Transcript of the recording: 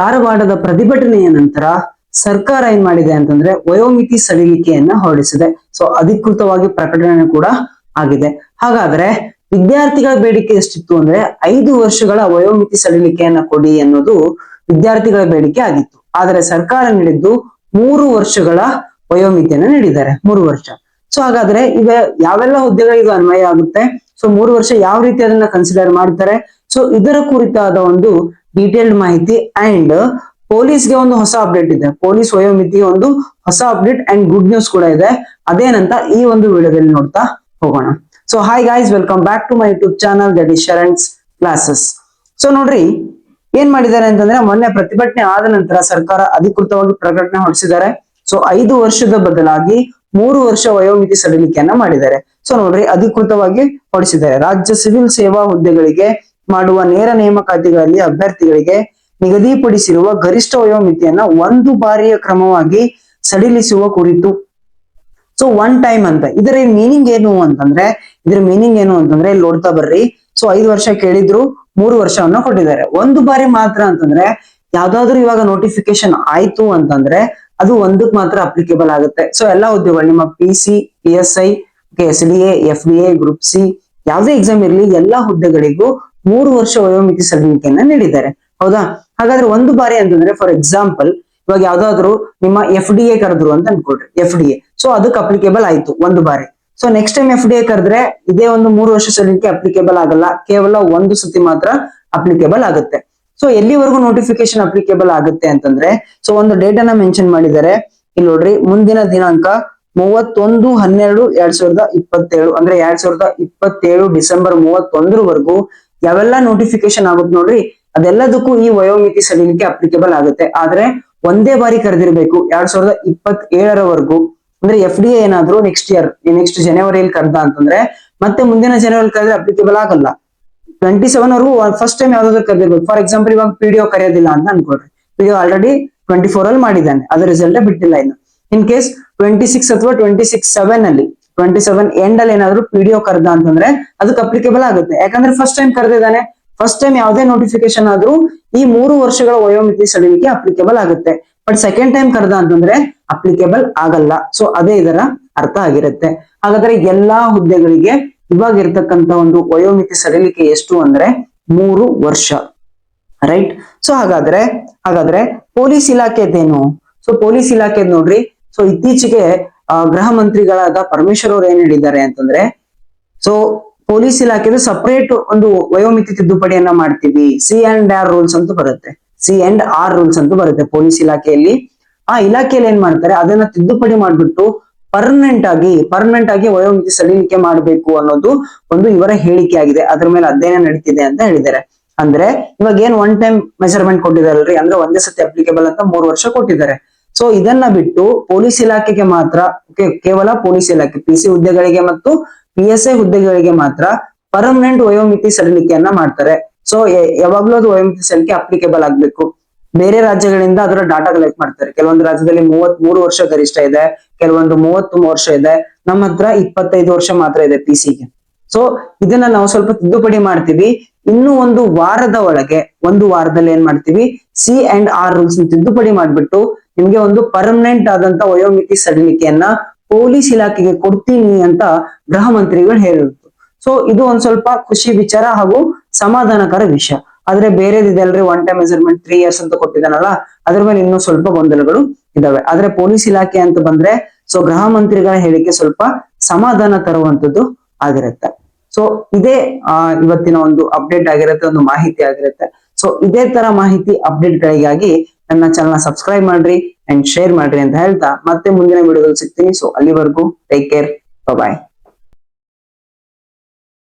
ಧಾರವಾಡದ ಪ್ರತಿಭಟನೆಯ ನಂತರ ಸರ್ಕಾರ ಏನ್ ಮಾಡಿದೆ ಅಂತಂದ್ರೆ ವಯೋಮಿತಿ ಸಡಿಲಿಕೆಯನ್ನ ಹೊರಡಿಸಿದೆ. ಸೊ ಅಧಿಕೃತವಾಗಿ ಪ್ರಕಟಣೆ ಕೂಡ ಆಗಿದೆ. ಹಾಗಾದ್ರೆ ವಿದ್ಯಾರ್ಥಿಗಳ ಬೇಡಿಕೆ ಎಷ್ಟಿತ್ತು ಅಂದ್ರೆ ಐದು ವರ್ಷಗಳ ವಯೋಮಿತಿ ಸಡಿಲಿಕೆಯನ್ನ ಕೊಡಿ ಅನ್ನೋದು ವಿದ್ಯಾರ್ಥಿಗಳ ಬೇಡಿಕೆ ಆಗಿತ್ತು. ಆದರೆ ಸರ್ಕಾರ ನೀಡಿದ್ದು ಮೂರು ವರ್ಷಗಳ ವಯೋಮಿತಿಯನ್ನ ನೀಡಿದ್ದಾರೆ. ಮೂರು ವರ್ಷ. ಸೊ ಹಾಗಾದ್ರೆ ಇವ ಯಾವೆಲ್ಲ ಹುದ್ದೆಗಳಿಗೆ ಅನ್ವಯ ಆಗುತ್ತೆ? ಸೊ ಮೂರು ವರ್ಷ ಯಾವ ರೀತಿ ಅದನ್ನ ಕನ್ಸಿಡರ್ ಮಾಡ್ತಾರೆ? ಸೊ ಇದರ ಕುರಿತಾದ ಒಂದು ಡೀಟೇಲ್ಡ್ ಮಾಹಿತಿ ಅಂಡ್ ಪೊಲೀಸ್ಗೆ ಒಂದು ಹೊಸ ಅಪ್ಡೇಟ್ ಇದೆ. ಪೊಲೀಸ್ ವಯೋಮಿತಿ ಒಂದು ಹೊಸ ಅಪ್ಡೇಟ್ ಅಂಡ್ ಗುಡ್ ನ್ಯೂಸ್ ಕೂಡ ಇದೆ. ಅದೇನಂತ ಈ ಒಂದು ವಿಡಿಯೋದಲ್ಲಿ ನೋಡ್ತಾ ಹೋಗೋಣ. So hi guys welcome back to my YouTube channel that is Sharan's classes so ನೋಡ್ರಿ, ಏನ್ ಮಾಡಿದ್ದಾರೆ ಅಂತಂದ್ರೆ, ಮೊನ್ನೆ ಪ್ರತಿಭಟನೆ ಆದ ನಂತರ ಸರ್ಕಾರ ಅಧಿಕೃತವಾಗಿ ಪ್ರಕಟಣೆ ಹೊರಡಿಸಿದ್ದಾರೆ. ಸೊ ಐದು ವರ್ಷದ ಬದಲಾಗಿ ಮೂರು ವರ್ಷ ವಯೋಮಿತಿ ಸಡಿಲಿಕೆಯನ್ನ ಮಾಡಿದ್ದಾರೆ. ಸೊ ನೋಡ್ರಿ, ಅಧಿಕೃತವಾಗಿ ಹೊಡಿಸಿದ್ದಾರೆ ರಾಜ್ಯ ಸಿವಿಲ್ ಸೇವಾ ಹುದ್ದೆಗಳಿಗೆ ಮಾಡುವ ನೇರ ನೇಮಕಾತಿಗಳಲ್ಲಿ ಅಭ್ಯರ್ಥಿಗಳಿಗೆ ನಿಗದಿಪಡಿಸಿರುವ ಗರಿಷ್ಠ ವಯೋಮಿತಿಯನ್ನ ಒಂದು ಬಾರಿಯ ಕ್ರಮವಾಗಿ ಸಡಿಲಿಸುವ ಕುರಿತು. ಸೊ ಒನ್ ಟೈಮ್ ಅಂತ. ಇದರ ಮೀನಿಂಗ್ ಏನು ಅಂತಂದ್ರೆ, ಇದ್ರ ಮೀನಿಂಗ್ ಏನು ಅಂತಂದ್ರೆ ಇಲ್ಲಿ ನೋಡ್ತಾ ಬರ್ರಿ. ಸೊ ಐದು ವರ್ಷ ಕೇಳಿದ್ರು, ಮೂರು ವರ್ಷವನ್ನ ಕೊಟ್ಟಿದ್ದಾರೆ. ಒಂದು ಬಾರಿ ಮಾತ್ರ ಅಂತಂದ್ರೆ, ಯಾವ್ದಾದ್ರು ಇವಾಗ ನೋಟಿಫಿಕೇಶನ್ ಆಯ್ತು ಅಂತಂದ್ರೆ, ಅದು ಒಂದಕ್ ಮಾತ್ರ ಅಪ್ಲಿಕೇಬಲ್ ಆಗುತ್ತೆ. ಸೊ ಎಲ್ಲಾ ಉದ್ಯೋಗಗಳು, ನಿಮ್ಮ P C P S I S D F D A group C ಯಾವುದೇ ಎಕ್ಸಾಮ್ ಇರಲಿ, ಎಲ್ಲಾ ಹುದ್ದೆಗಳಿಗೂ ಮೂರು ವರ್ಷ ವಯೋಮಿತಿ ಸಲ್ಲಿಕೆಯನ್ನ ನೀಡಿದ್ದಾರೆ. ಹೌದಾ? ಹಾಗಾದ್ರೆ ಒಂದು ಬಾರಿ ಅಂತಂದ್ರೆ ಫಾರ್ ಎಕ್ಸಾಂಪಲ್ ಇವಾಗ ಯಾವ್ದಾದ್ರು ನಿಮ್ಮ ಎಫ್ ಡಿ ಎ ಕರೆದ್ರು ಅಂತ ಅನ್ಕೊಳ್ರಿ ಎಫ್ ಡಿ ಎ ಸೊ ಅದಕ್ಕೆ ಅಪ್ಲಿಕೇಬಲ್ ಆಯ್ತು, ಒಂದು ಬಾರಿ. So next time F D A ಕರೆದ್ರೆ ಇದೇ ಒಂದು ಮೂರು ವರ್ಷ ಸಲ್ಲಿಕೆ ಅಪ್ಲಿಕೇಬಲ್ ಆಗಲ್ಲ, ಕೇವಲ ಒಂದು ಸತಿ ಮಾತ್ರ ಅಪ್ಲಿಕೇಬಲ್ ಆಗುತ್ತೆ. ಸೊ ಎಲ್ಲಿವರೆಗೂ ನೋಟಿಫಿಕೇಶನ್ ಅಪ್ಲಿಕೇಬಲ್ ಆಗುತ್ತೆ ಅಂತಂದ್ರೆ ಸೊ ಒಂದು ಡೇಟ್ ಅನ್ನ ಮೆನ್ಷನ್ ಮಾಡಿದ್ದಾರೆ. ಇಲ್ಲಿ ನೋಡ್ರಿ, ಮುಂದಿನ ದಿನಾಂಕ ಮೂವತ್ತೊಂದು ಹನ್ನೆರಡು ಎರಡ್ ಸಾವಿರದ ಇಪ್ಪತ್ತೇಳು, ಅಂದ್ರೆ ಎರಡ್ ಸಾವಿರದ ಇಪ್ಪತ್ತೇಳು ಡಿಸೆಂಬರ್ ಮೂವತ್ತೊಂದರವರೆಗೂ ಯಾವೆಲ್ಲ ನೋಟಿಫಿಕೇಶನ್ ಆಗುತ್ತೆ ನೋಡ್ರಿ, ಅದೆಲ್ಲದಕ್ಕೂ ಈ ವಯೋಮಿತಿ ಸಡಿಲಿಕೆ ಅಪ್ಲಿಕೇಬಲ್ ಆಗುತ್ತೆ. ಆದ್ರೆ ಒಂದೇ ಬಾರಿ ಕರೆದಿರ್ಬೇಕು, ಎರಡ್ ಸಾವಿರದ ಇಪ್ಪತ್ ಏಳರವರೆಗೂ ಅಂದ್ರೆ ಎಫ್ ಡಿ ಏನಾದ್ರು ನೆಕ್ಸ್ಟ್ ಇಯರ್ ನೆಕ್ಸ್ಟ್ ಜನವರಿಯಲ್ಲಿ ಕರೆದ ಅಂತಂದ್ರೆ, ಮತ್ತೆ ಮುಂದಿನ ಜನವರಿ ಕರೆದ್ರೆ ಅಪ್ಲಿಕೇಬಲ್ ಆಗಲ್ಲ. ಟ್ವೆಂಟಿ ಸೆವೆನ್ ವರೆಗೂ ಫಸ್ಟ್ ಟೈಮ್ ಯಾವ್ದಾದ್ರು ಕರೆದಿರ್ಬೇಕು. ಫಾರ್ ಎಕ್ಸಾಂಪಲ್ ಇವಾಗ ಪಿಡಿಒ ಕರೆಯೋದಿಲ್ಲ ಅಂತ ಅನ್ಕೊಳ್ರಿ. ಪಿಡಿಒ ಆಲ್ರೆಡಿ ಟ್ವೆಂಟಿ ಫೋರ್ ಅಲ್ಲಿ ಮಾಡಿದ್ದಾನೆ ಅದ್ರ ರಿಸಲ್ಟ್ ಬಿಟ್ಟಿಲ್ಲ ಇನ್ನು. ಇನ್ ಕೇಸ್ ಟ್ವೆಂಟಿ ಸಿಕ್ಸ್ ಅಥವಾ ಟ್ವೆಂಟಿ ಸಿಕ್ಸ್ ಸೆವೆನ್ ಅಲ್ಲಿ ಟ್ವೆಂಟಿ ಸೆವೆನ್ ಎಂಡ್ ಅಲ್ಲಿ ಏನಾದ್ರು ಪಿಡಿಒ ಕರೆದ ಅಂತಂದ್ರೆ ಅದಕ್ಕೆ ಅಪ್ಲಿಕೇಬಲ್ ಆಗುತ್ತೆ. ಯಾಕಂದ್ರೆ ಫಸ್ಟ್ ಟೈಮ್ ಕರೆದಿದ್ದಾನೆ. ಫಸ್ಟ್ ಟೈಮ್ ಯಾವುದೇ ನೋಟಿಫಿಕೇಶನ್ ಆದ್ರೂ ಈ ಮೂರು ವರ್ಷಗಳ ವಯೋಮಿತಿ ಸಡಿಲಿಕೆ ಅಪ್ಲಿಕೇಬಲ್ ಆಗುತ್ತೆ. ಬಟ್ ಸೆಕೆಂಡ್ ಟೈಮ್ ಕರೆದ ಅಂತಂದ್ರೆ ಅಪ್ಲಿಕೇಬಲ್ ಆಗಲ್ಲ. ಸೊ ಅದೇ ಇದರ ಅರ್ಥ ಆಗಿರುತ್ತೆ. ಹಾಗಾದ್ರೆ ಎಲ್ಲಾ ಹುದ್ದೆಗಳಿಗೆ ಇವಾಗ ಇರ್ತಕ್ಕಂತ ಒಂದು ವಯೋಮಿತಿ ಸಡಿಲಿಕೆ ಎಷ್ಟು ಅಂದ್ರೆ ಮೂರು ವರ್ಷ. ರೈಟ್ ಸೊ ಹಾಗಾದ್ರೆ ಹಾಗಾದ್ರೆ ಪೊಲೀಸ್ ಇಲಾಖೆದೇನು? ಸೊ ಪೊಲೀಸ್ ಇಲಾಖೆದ್ ನೋಡ್ರಿ. ಸೊ ಇತ್ತೀಚೆಗೆ ಗೃಹ ಮಂತ್ರಿಗಳಾದ ಪರಮೇಶ್ವರ್ ಅವರು ಏನ್ ಹೇಳಿದ್ದಾರೆ ಅಂತಂದ್ರೆ ಸೊ ಪೊಲೀಸ್ ಇಲಾಖೆದು ಸಪರೇಟ್ ಒಂದು ವಯೋಮಿತಿ ತಿದ್ದುಪಡಿಯನ್ನ ಮಾಡ್ತೀವಿ. ಸಿ ಅಂಡ್ ಆರ್ ರೂಲ್ಸ್ ಅಂತ ಬರುತ್ತೆ. ಸಿ ಅಂಡ್ ಆರ್ ರೂಲ್ಸ್ ಅಂತ ಬರುತ್ತೆ ಪೊಲೀಸ್ ಇಲಾಖೆಯಲ್ಲಿ. ಆ ಇಲಾಖೆಯಲ್ಲಿ ಏನ್ ಮಾಡ್ತಾರೆ, ಅದನ್ನ ತಿದ್ದುಪಡಿ ಮಾಡ್ಬಿಟ್ಟು ಪರ್ಮನೆಂಟ್ ಆಗಿ ಪರ್ಮನೆಂಟ್ ಆಗಿ ವಯೋಮಿತಿ ಸಡಿಲಿಕೆ ಮಾಡಬೇಕು ಅನ್ನೋದು ಒಂದು ಇವರ ಹೇಳಿಕೆ ಆಗಿದೆ. ಅದ್ರ ಮೇಲೆ ಅಧ್ಯಯನ ನಡೀತಿದೆ ಅಂತ ಹೇಳಿದ್ದಾರೆ. ಅಂದ್ರೆ, ಇವಾಗ ಏನ್ ಒನ್ ಟೈಮ್ ಮೆಜರ್ಮೆಂಟ್ ಕೊಟ್ಟಿದಾರಲ್ರಿ ಅಂದ್ರೆ ಒಂದೇ ಸತಿ ಅಪ್ಲಿಕೇಬಲ್ ಅಂತ ಮೂರು ವರ್ಷ ಕೊಟ್ಟಿದ್ದಾರೆ. ಸೊ ಇದನ್ನ ಬಿಟ್ಟು ಪೊಲೀಸ್ ಇಲಾಖೆಗೆ ಮಾತ್ರ ಕೇವಲ ಪೊಲೀಸ್ ಇಲಾಖೆ ಪಿ ಸಿ ಹುದ್ದೆಗಳಿಗೆ ಮತ್ತು ಪಿ ಎಸ್ ಐ ಹುದ್ದೆಗಳಿಗೆ ಮಾತ್ರ ಪರ್ಮನೆಂಟ್ ವಯೋಮಿತಿ ಸಡಿಲಿಕೆಯನ್ನ ಮಾಡ್ತಾರೆ. ಸೊ ಯಾವಾಗ್ಲೂ ಅದು ವಯೋಮಿತಿ ಸಡಿಲಿಕೆ ಅಪ್ಲಿಕೇಬಲ್ ಆಗ್ಬೇಕು. ಬೇರೆ ರಾಜ್ಯಗಳಿಂದ ಅದರ ಡಾಟಾ ಕಲೆಕ್ಟ್ ಮಾಡ್ತಾರೆ. ಕೆಲವೊಂದು ರಾಜ್ಯದಲ್ಲಿ ಮೂವತ್ ಮೂರು ವರ್ಷ ಗರಿಷ್ಠ ಇದೆ, ಕೆಲವೊಂದು ಮೂವತ್ತು ವರ್ಷ ಇದೆ. ನಮ್ಮ ಹತ್ರ ಇಪ್ಪತ್ತೈದು ವರ್ಷ ಮಾತ್ರ ಇದೆ ಪಿ ಸಿಗೆ ಸೊ ಇದನ್ನ ನಾವು ಸ್ವಲ್ಪ ತಿದ್ದುಪಡಿ ಮಾಡ್ತೀವಿ. ಇನ್ನು ಒಂದು ವಾರದ ಒಳಗೆ, ಒಂದು ವಾರದಲ್ಲಿ ಏನ್ ಮಾಡ್ತೀವಿ? ಸಿ ಅಂಡ್ ಆರ್ ರೂಲ್ಸ್ ತಿದ್ದುಪಡಿ ಮಾಡ್ಬಿಟ್ಟು ನಿಮ್ಗೆ ಒಂದು ಪರ್ಮನೆಂಟ್ ಆದಂತ ವಯೋಮಿತಿ ಸಡಿಲಿಕೆಯನ್ನ ಪೊಲೀಸ್ ಇಲಾಖೆಗೆ ಕೊಡ್ತೀನಿ ಅಂತ ಗೃಹ ಮಂತ್ರಿಗಳು ಹೇಳಿದ್ರು. ಸೊ ಇದು ಒಂದ್ ಸ್ವಲ್ಪ ಖುಷಿ ವಿಚಾರ ಹಾಗೂ ಸಮಾಧಾನಕರ ವಿಷಯ. ಆದ್ರೆ ಬೇರೆದಿದೆ ಅಲ್ರಿ one time measurement three years ಅಂತ ಕೊಟ್ಟಿದ್ದಾನಲ್ಲ, ಅದ್ರ ಮೇಲೆ ಇನ್ನೂ ಸ್ವಲ್ಪ ಗೊಂದಲಗಳು ಇದಾವೆ. ಆದ್ರೆ ಪೊಲೀಸ್ ಇಲಾಖೆ ಅಂತ ಬಂದ್ರೆ ಸೊ ಗೃಹ ಮಂತ್ರಿಗಳ ಹೇಳಿಕೆ ಸ್ವಲ್ಪ ಸಮಾಧಾನ ತರುವಂತದ್ದು ಆಗಿರುತ್ತೆ. ಸೊ ಇದೇ ಇವತ್ತಿನ ಒಂದು ಅಪ್ಡೇಟ್ ಆಗಿರುತ್ತೆ, ಒಂದು ಮಾಹಿತಿ ಆಗಿರುತ್ತೆ. ಸೊ ಇದೇ ತರ ಮಾಹಿತಿ ಅಪ್ಡೇಟ್ ಗಳಿಗಾಗಿ ನನ್ನ ಚಾನಲ್ನ ಸಬ್ಸ್ಕ್ರೈಬ್ ಮಾಡ್ರಿ ಅಂಡ್ ಶೇರ್ ಮಾಡ್ರಿ ಅಂತ ಹೇಳ್ತಾ ಮತ್ತೆ ಮುಂದಿನ ವಿಡಿಯೋದಲ್ಲಿ ಸಿಗ್ತೀನಿ. ಸೊ ಅಲ್ಲಿವರೆಗೂ ಟೇಕ್ ಕೇರ್ ಬಾಯ್